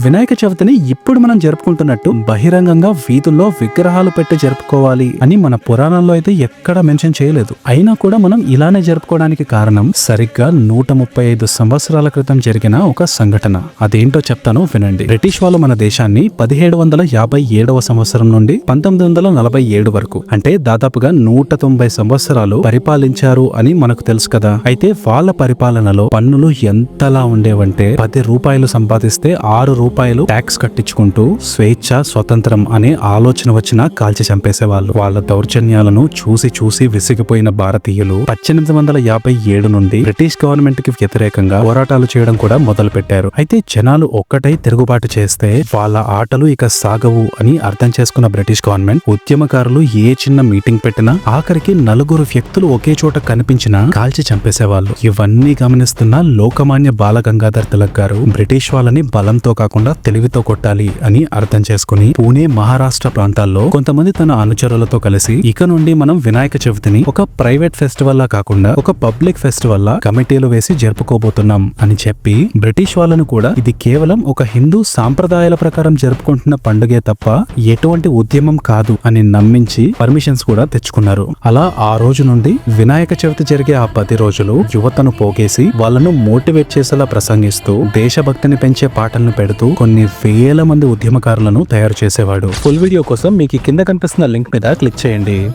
వినాయక చవితిని ఇప్పుడు మనం జరుపుకుంటున్నట్టు బహిరంగంగా వీధుల్లో విగ్రహాలు పెట్టి జరుపుకోవాలి అని మన పురాణాల్లో అయితే ఎక్కడ మెన్షన్ చేయలేదు. అయినా కూడా మనం ఇలానే జరుపుకోవడానికి కారణం సరిగ్గా నూట ముప్పై ఐదు సంవత్సరాల క్రితం జరిగిన ఒక సంఘటన. అదేంటో చెప్తాను వినండి. బ్రిటిష్ వాళ్ళు మన దేశాన్ని పదిహేడు వందల యాభై ఏడవ సంవత్సరం నుండి పంతొమ్మిది వందల నలభై ఏడు వరకు అంటే దాదాపుగా నూట తొంభై సంవత్సరాలు పరిపాలించారు అని మనకు తెలుసు కదా. అయితే వాళ్ళ పరిపాలనలో పన్నులు ఎంతలా ఉండేవంటే పది రూపాయలు సంపాదిస్తే ఆరు రూపాయలు ట్యాక్స్ కట్టించుకుంటూ స్వేచ్ఛ స్వతంత్రం అనే ఆలోచన వచ్చినా కాల్చి చంపేసేవాళ్ళు. వాళ్ళ దౌర్జన్యాలను చూసి చూసి విసిగిపోయిన భారతీయులు పద్దెనిమిది వందల యాభై ఏడు నుండి బ్రిటిష్ గవర్నమెంట్కి వ్యతిరేకంగా పోరాటాలు చేయడం కూడా మొదలు పెట్టారు అయితే జనాలు ఒక్కటై తిరుగుబాటు చేస్తే వాళ్ళ ఆటలు ఇక సాగవు అని అర్థం చేసుకున్న బ్రిటిష్ గవర్నమెంట్ ఉద్యమకారులు ఏ చిన్న మీటింగ్ పెట్టినా ఆఖరికి నలుగురు వ్యక్తులు ఒకే చోట కనిపించినా కాల్చి చంపేసేవాళ్ళు. ఇవన్నీ గమనిస్తున్న లోకమాన్య బాలగంగాధర్ తిలక్ గారు బ్రిటిష్ వాళ్ళని బలంతో కాకుండా తెలివితో కొట్టాలి అని అర్థం చేసుకుని పూణే మహారాష్ట్ర ప్రాంతాల్లో కొంతమంది తన అనుచరులతో కలిసి ఇక నుండి మనం వినాయక చవితిని ఒక ప్రైవేట్ ఫెస్టివల్ లా కాకుండా ఒక పబ్లిక్ ఫెస్టివల్ లా కమిటీలు వేసి జరుపుకోబోతున్నాం అని చెప్పి బ్రిటిష్ వాళ్ళను కూడా ఇది కేవలం ఒక హిందూ సాంప్రదాయాల ప్రకారం జరుపుకుంటున్న పండుగే తప్ప ఎటువంటి ఉద్యమం కాదు అని నమ్మించి పర్మిషన్స్ కూడా తెచ్చుకున్నారు. అలా ఆ రోజు నుండి వినాయక చవితి జరిగే ఆ పది రోజులు యువతను పోగేసి వాళ్ళను మోటివేట్ చేసేలా ప్రసంగిస్తూ దేశభక్తిని పెంచే పాటలను పెడుతూ కొన్ని వేల మంది ఉద్యమకారులను తయారు చేసేవాడు. ఫుల్ వీడియో కోసం మీకు కింద కనిపిస్తున్న లింక్ మీద క్లిక్ చేయండి.